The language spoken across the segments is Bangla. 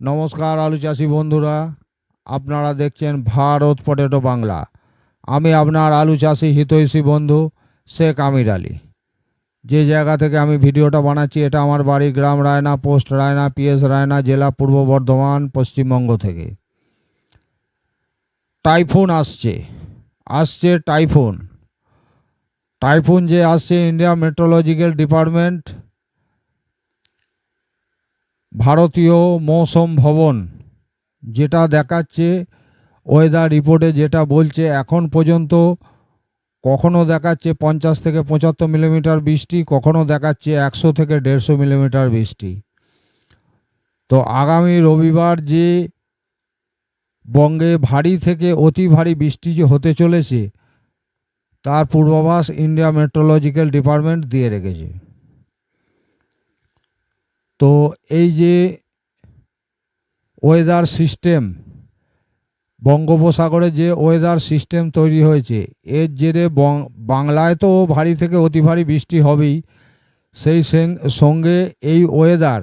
নমস্কার আলু চাষি বন্ধুরা, আপনারা দেখছেন ভারত পটেটো বাংলা। আমি আপনার আলু চাষি হিতৈষী বন্ধু শেখ আমির আলী। যে জায়গা থেকে আমি ভিডিওটা বানাচ্ছি, এটা আমার বাড়ি গ্রাম রায়না, পোস্ট রায়না, পিএস রায়না, জেলা পূর্ব বর্ধমান, পশ্চিমবঙ্গ থেকে। টাইফুন আসছে আসছে টাইফুন। টাইফুন যে আসছে ইন্ডিয়া মেট্রোলজিক্যাল ডিপার্টমেন্ট ভারতীয় মৌসুম ভবন, যেটা দেখাচ্ছে ওয়েদার রিপোর্টে যেটা বলছে, এখন পর্যন্ত কখনো দেখাচ্ছে পঞ্চাশ থেকে পঁচাত্তর মিলিমিটার বৃষ্টি, কখনো দেখাচ্ছে একশো থেকে দেড়শো মিলিমিটার বৃষ্টি। তো আগামী রবিবার যে বঙ্গে ভারী থেকে অতি ভারী বৃষ্টি যে হতে চলেছে, তার পূর্বাভাস ইন্ডিয়া মেট্রোলজিক্যাল ডিপার্টমেন্ট দিয়ে রেখেছে। তো এই যে ওয়েদার সিস্টেম বঙ্গোপসাগরে যে ওয়েদার সিস্টেম তৈরি হয়েছে, এর জেরে বাংলায় তো ভারী থেকে অতি ভারী বৃষ্টি হবেই। সেই সঙ্গে এই ওয়েদার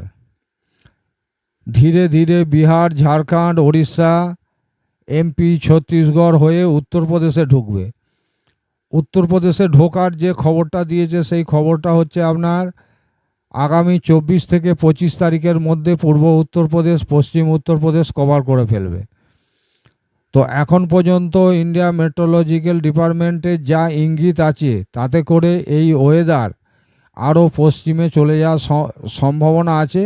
ধীরে ধীরে বিহার, ঝাড়খণ্ড, ওড়িশা, এমপি, ছত্তিশগড় হয়ে উত্তরপ্রদেশে ঢুকবে। উত্তরপ্রদেশে ঢোকার যে খবরটা দিয়েছে, সেই খবরটা হচ্ছে আপনার আগামী চব্বিশ থেকে পঁচিশ তারিখের মধ্যে পূর্ব উত্তরপ্রদেশ, পশ্চিম উত্তরপ্রদেশ কভার করে ফেলবে। তো এখন পর্যন্ত ইন্ডিয়া মেট্রোলজিক্যাল ডিপার্টমেন্টের যা ইঙ্গিত আছে, তাতে করে এই ওয়েদার আরও পশ্চিমে চলে যাওয়ার সম্ভাবনা আছে।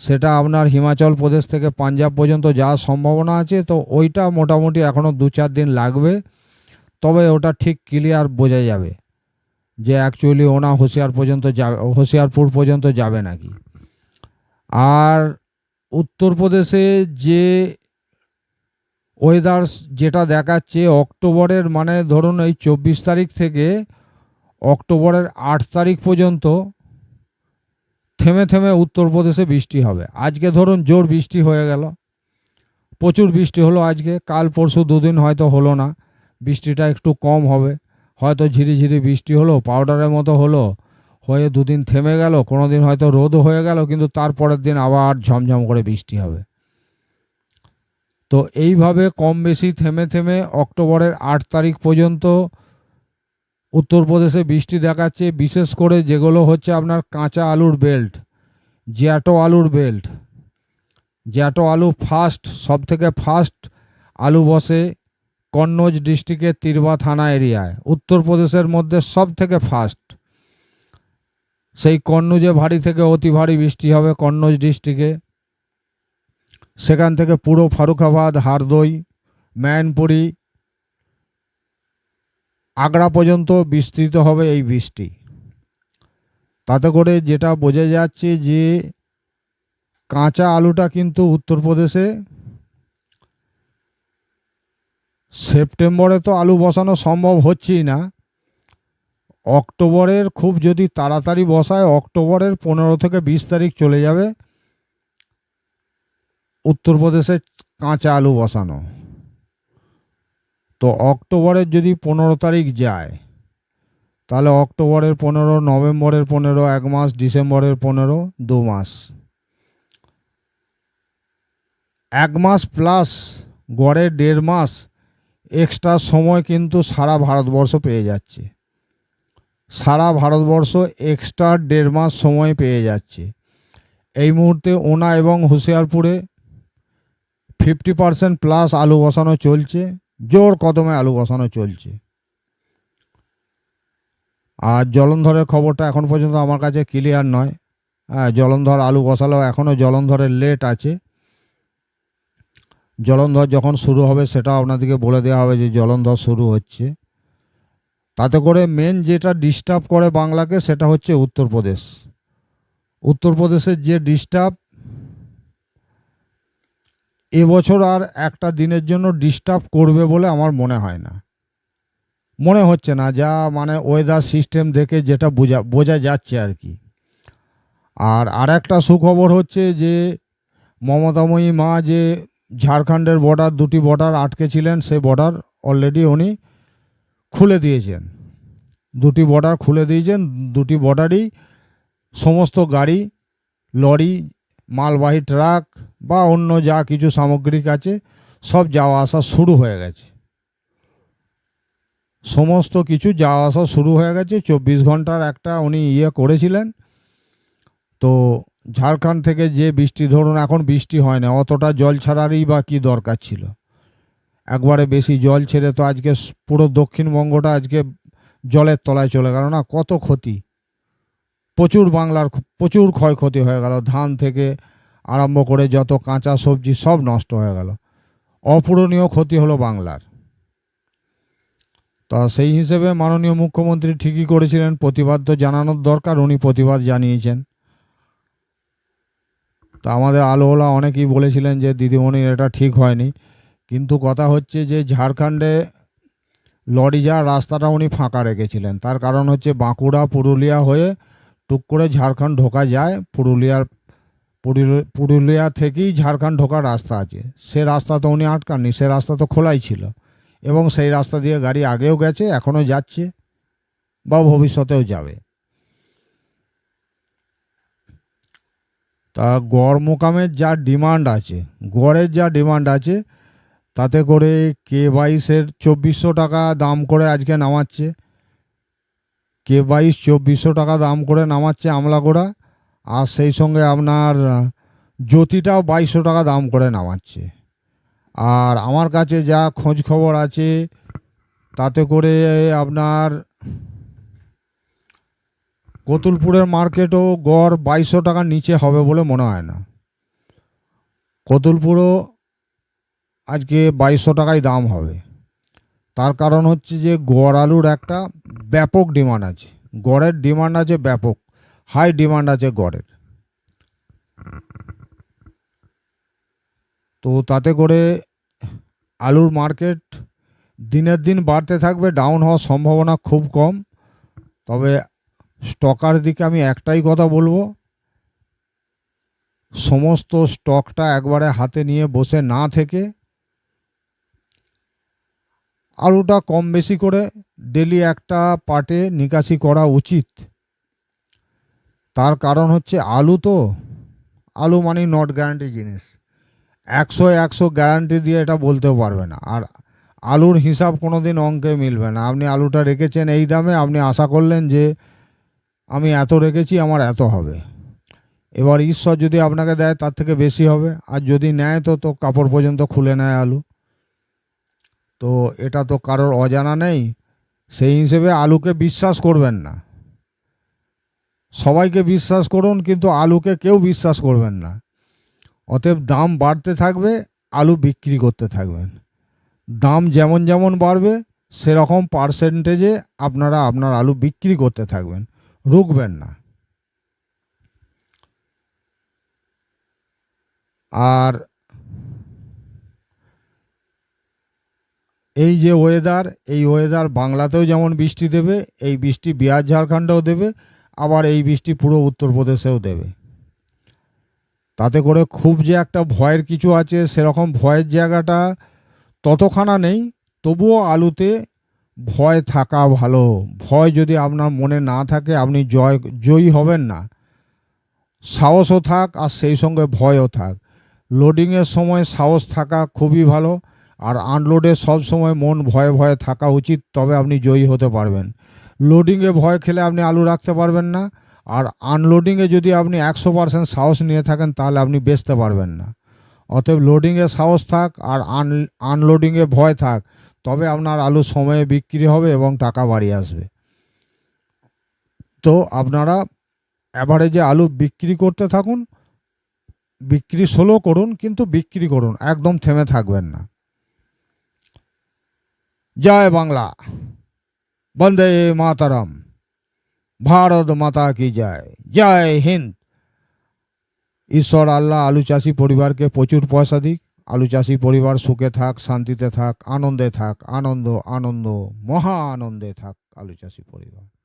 সেটা আপনার হিমাচল প্রদেশ থেকে পাঞ্জাব পর্যন্ত যাওয়ার সম্ভাবনা আছে। তো ওইটা মোটামুটি এখনও দু চার দিন লাগবে। তবে ওটা ঠিক ক্লিয়ার বোঝা যাবে। যে অ্যাকচুয়ালি ওনা হুঁশিয়ার পর্যন্ত যাবে হুঁশিয়ারপুর পর্যন্ত যাবে নাকি? আর উত্তরপ্রদেশে যে ওয়েদার যেটা দেখাচ্ছে, অক্টোবরের মানে ধরুন এই চব্বিশ তারিখ থেকে অক্টোবরের আট তারিখ পর্যন্ত থেমে থেমে উত্তরপ্রদেশে বৃষ্টি হবে। আজকে ধরুন জোর বৃষ্টি হয়ে গেল। প্রচুর বৃষ্টি হলো আজকে। কাল পরশু দুদিন হয়তো হলো না। বৃষ্টিটা একটু কম হবে। হয়তো ঝিরিঝিরি বৃষ্টি হলো পাউডারের মতো হলো, হয়ে দুদিন থেমে গেল কোনো দিন হয়তো রোদও হয়ে গেল, কিন্তু তারপরের দিন আবার ঝমঝম করে বৃষ্টি হবে। তো এইভাবে কম বেশি থেমে থেমে অক্টোবরের আট তারিখ পর্যন্ত উত্তরপ্রদেশে বৃষ্টি দেখাচ্ছে, বিশেষ করে যেগুলো হচ্ছে আপনার কাঁচা আলুর বেল্ট জ্যাটো আলুর বেল্ট জ্যাটো আলু ফার্স্ট সব থেকে ফার্স্ট আলু বসে। কন্নৌজ ডিস্ট্রিক্টের তিরবা থানা এরিয়ায়। উত্তরপ্রদেশের মধ্যে সব থেকে ফার্স্ট। সেই কন্নৌজে ভারী থেকে অতি ভারী বৃষ্টি হবে কন্নৌজ ডিস্ট্রিক্টে। সেখান থেকে পুরো ফারুখাবাদ হারদই ম্যানপুরি, আগ্রা পর্যন্ত বিস্তৃত হবে এই বৃষ্টি। তাতে করে যেটা বোঝা যাচ্ছে যে কাঁচা আলুটা কিন্তু উত্তরপ্রদেশে সেপ্টেম্বরে তো আলু বসানো সম্ভব হচ্ছেই না। অক্টোবরের খুব যদি তাড়াতাড়ি বসায়, অক্টোবরের পনেরো থেকে বিশ তারিখ চলে যাবে। উত্তরপ্রদেশে কাঁচা আলু বসানো। তো অক্টোবরের যদি পনেরো তারিখ যায়, তাহলে অক্টোবরের পনেরো, নভেম্বরের পনেরো, এক মাস, ডিসেম্বরের পনেরো, দু মাস। এক মাস প্লাস গড়ে দেড় মাস এক্সট্রা সময় কিন্তু সারা ভারতবর্ষ পেয়ে যাচ্ছে। সারা ভারতবর্ষ এক্সট্রা দেড় মাস সময় পেয়ে যাচ্ছে। এই মুহূর্তে ওনা এবং হুঁশিয়ারপুরে ফিফটি পার্সেন্ট প্লাস আলু বসানো চলছে, জোর কদমে আলু বসানো চলছে। আর জলন্ধরের খবরটা এখন পর্যন্ত আমার কাছে ক্লিয়ার নয়। হ্যাঁ জলন্ধর আলু বসালেও এখনও জলন্ধরের লেট আছে। জলন্ধর যখন শুরু হবে সেটা আপনাদেরকে বলে দেওয়া হবে যে জলন্ধর শুরু হচ্ছে। তাতে করে মেন যেটা ডিস্টার্ব করে বাংলাকে সেটা হচ্ছে উত্তরপ্রদেশ। উত্তরপ্রদেশের যে ডিস্টার্ব এবছর আর একটা দিনের জন্য ডিস্টার্ব করবে বলে আমার মনে হয় না। মনে হচ্ছে না, যা মানে ওয়েদার সিস্টেম দেখে যেটা বোঝা বোঝা যাচ্ছে আর কি। আর আর একটা সুখবর হচ্ছে যে মমতাময়ী মা যে ঝাড়খণ্ডের বর্ডার দুটি বর্ডার আটকে ছিলেন, সেই বর্ডার অলরেডি উনি খুলে দিয়েছেন। দুটি বর্ডার খুলে দিয়েছেন, দুটি বর্ডারই সমস্ত গাড়ি, লরি, মালবাহী ট্রাক বা অন্য যা কিছু সামগ্রিক আছে, সব যাওয়া আসা শুরু হয়ে গেছে। সমস্ত কিছু যাওয়া আসা শুরু হয়ে গেছে, চব্বিশ ঘণ্টার একটা উনি ইয়ে করেছিলেন। তো ঝাড়খণ্ড থেকে যে বৃষ্টি, ধরুন এখন বৃষ্টি হয় না, অতটা জল ছাড়ারই বা কী দরকার ছিল? একবারে বেশি জল ছেড়ে তো আজকে পুরো দক্ষিণবঙ্গটা আজকে জলের তলায় চলে গেল না, কত ক্ষতি? প্রচুর বাংলার প্রচুর ক্ষয়ক্ষতি হয়ে গেল, ধান থেকে আরম্ভ করে যত কাঁচা সবজি সব নষ্ট হয়ে গেল। অপূরণীয় ক্ষতি হলো বাংলার। তা সেই হিসেবে মাননীয় মুখ্যমন্ত্রী ঠিকই করেছিলেন, প্রতিবাদ তো জানানোর দরকার, উনি প্রতিবাদ জানিয়েছেন। তা আমাদের আলোওলা অনেকেই বলেছিলেন যে, দিদিমণি, এটা ঠিক হয়নি। কিন্তু কথা হচ্ছে যে, ঝাড়খণ্ডে লরি যাওয়ার রাস্তাটা উনি ফাঁকা রেখেছিলেন। তার কারণ হচ্ছে বাঁকুড়া, পুরুলিয়া হয়ে টুক করে ঝাড়খণ্ড ঢোকা যায়। পুরুলিয়ার পুরুলিয়া থেকেই ঝাড়খণ্ড ঢোকার রাস্তা আছে। সে রাস্তা তো উনি আটকাননি, সে রাস্তা তো খোলাই ছিল। এবং সেই রাস্তা দিয়ে গাড়ি আগেও গেছে, এখনও যাচ্ছে বা ভবিষ্যতেও যাবে। তা গড় মোকামের যা ডিমান্ড আছে গড়ের যা ডিমান্ড আছে, তাতে করে কে বাইশের চব্বিশশো টাকা দাম করে আজকে নামাচ্ছে। কে বাইশ চব্বিশশো টাকা দাম করে নামাচ্ছে আমলাগোড়া, আর সেই সঙ্গে আপনার, জ্যোতিটাও বাইশশো টাকা দাম করে নামাচ্ছে। আর আমার কাছে যা খোঁজ খবর আছে, তাতে করে আপনার কতুলপুরের মার্কেটও গড় বাইশশো টাকার নিচে হবে বলে মনে হয় না। কতুলপুরও আজকে বাইশশো টাকায় দাম হবে। তার কারণ হচ্ছে যে গড় আলুর একটা ব্যাপক ডিমান্ড আছে। গড়ের ডিমান্ড আছে ব্যাপক, হাই ডিমান্ড আছে গড়ের। তো তাতে করে আলুর মার্কেট দিনের দিন বাড়তে থাকবে, ডাউন হওয়ার সম্ভাবনা খুব কম। তবে স্টকার দিকে আমি একটাই কথা বলব। সমস্ত স্টকটা একবারে হাতে নিয়ে বসে না থেকে আলুটা কম বেশি করে ডেলি একটা পার্টে নিকাশি করা উচিত। তার কারণ হচ্ছে আলু তো, আলু মানে নট গ্যারান্টি জিনিস। একশো একশো গ্যারান্টি দিয়ে এটা বলতেও পারবে না। আর আলুর হিসাব কোনো দিন অঙ্কে মিলবে না। আপনি আলুটা রেখেছেন এই দামে, আপনি আশা করলেন যে আমি এত রেখেছি, আমার এত হবে। এবার ঈশ্বর যদি আপনাকে দেয়, তার থেকে বেশি হবে। আর যদি নেয়, তো তো কাপড় পর্যন্ত খুলে নেয় আলু। তো এটা তো কারোর অজানা নেই। সেই হিসেবে আলুকে বিশ্বাস করবেন না। সবাইকে বিশ্বাস করুন, কিন্তু আলুকে কেউ বিশ্বাস করবেন না। অতএব দাম বাড়তে থাকবে, আলু বিক্রি করতে থাকবেন। দাম যেমন যেমন বাড়বে, সেরকম পার্সেন্টেজে আপনারা আপনার আলু বিক্রি করতে থাকবেন। রুকবেন না। আর এই যে ওয়েদার এই ওয়েদার বাংলাতেও যেমন বৃষ্টি দেবে, এই বৃষ্টি বিহার, ঝাড়খণ্ডেও দেবে, আবার এই বৃষ্টি পুরো উত্তরপ্রদেশেও দেবে। তাতে করে খুব যে একটা ভয়ের কিছু আছে, সেরকম ভয়ের জায়গাটা ততখানা নেই, তবুও আলুতে ভয় থাকা ভালো। ভয় যদি আপনার মনে না থাকে, আপনি জয়, জয়ী হবেন না। সাহসও থাক আর সেই সঙ্গে ভয়ও থাক। লোডিংয়ের সময় সাহস থাকা খুবই ভালো আর আনলোডে সব সময় মন ভয়ে ভয়ে থাকা উচিত, তবে আপনি জয়ী হতে পারবেন। লোডিংয়ে ভয় খেলে আপনি আলু রাখতে পারবেন না আর আনলোডিংয়ে যদি আপনি একশো পার্সেন্ট সাহস নিয়ে থাকেন, তাহলে আপনি বেচতে পারবেন না। অতএব লোডিংয়ে সাহস থাক আর আন, আনলোডিংয়ে ভয় থাক। তবে আপনার আলু সময়ে বিক্রি হবে এবং টাকা বাড়িয়ে আসবে। তো আপনারা অ্যাভারেজে আলু বিক্রি করতে থাকুন, বিক্রি স্লো করুন, কিন্তু বিক্রি করুন, একদম থেমে থাকবেন না। জয় বাংলা। বন্দে মাতারাম। ভারত মাতা কি জয়। জয় হিন্দ। ঈশ্বর আল্লাহ আলু চাষি পরিবারকে প্রচুর পয়সা দিক। আলু চাষি পরিবার সুখে থাক, শান্তিতে থাক, আনন্দে থাক, আনন্দ আনন্দ, মহা আনন্দে থাক আলু চাষি পরিবার।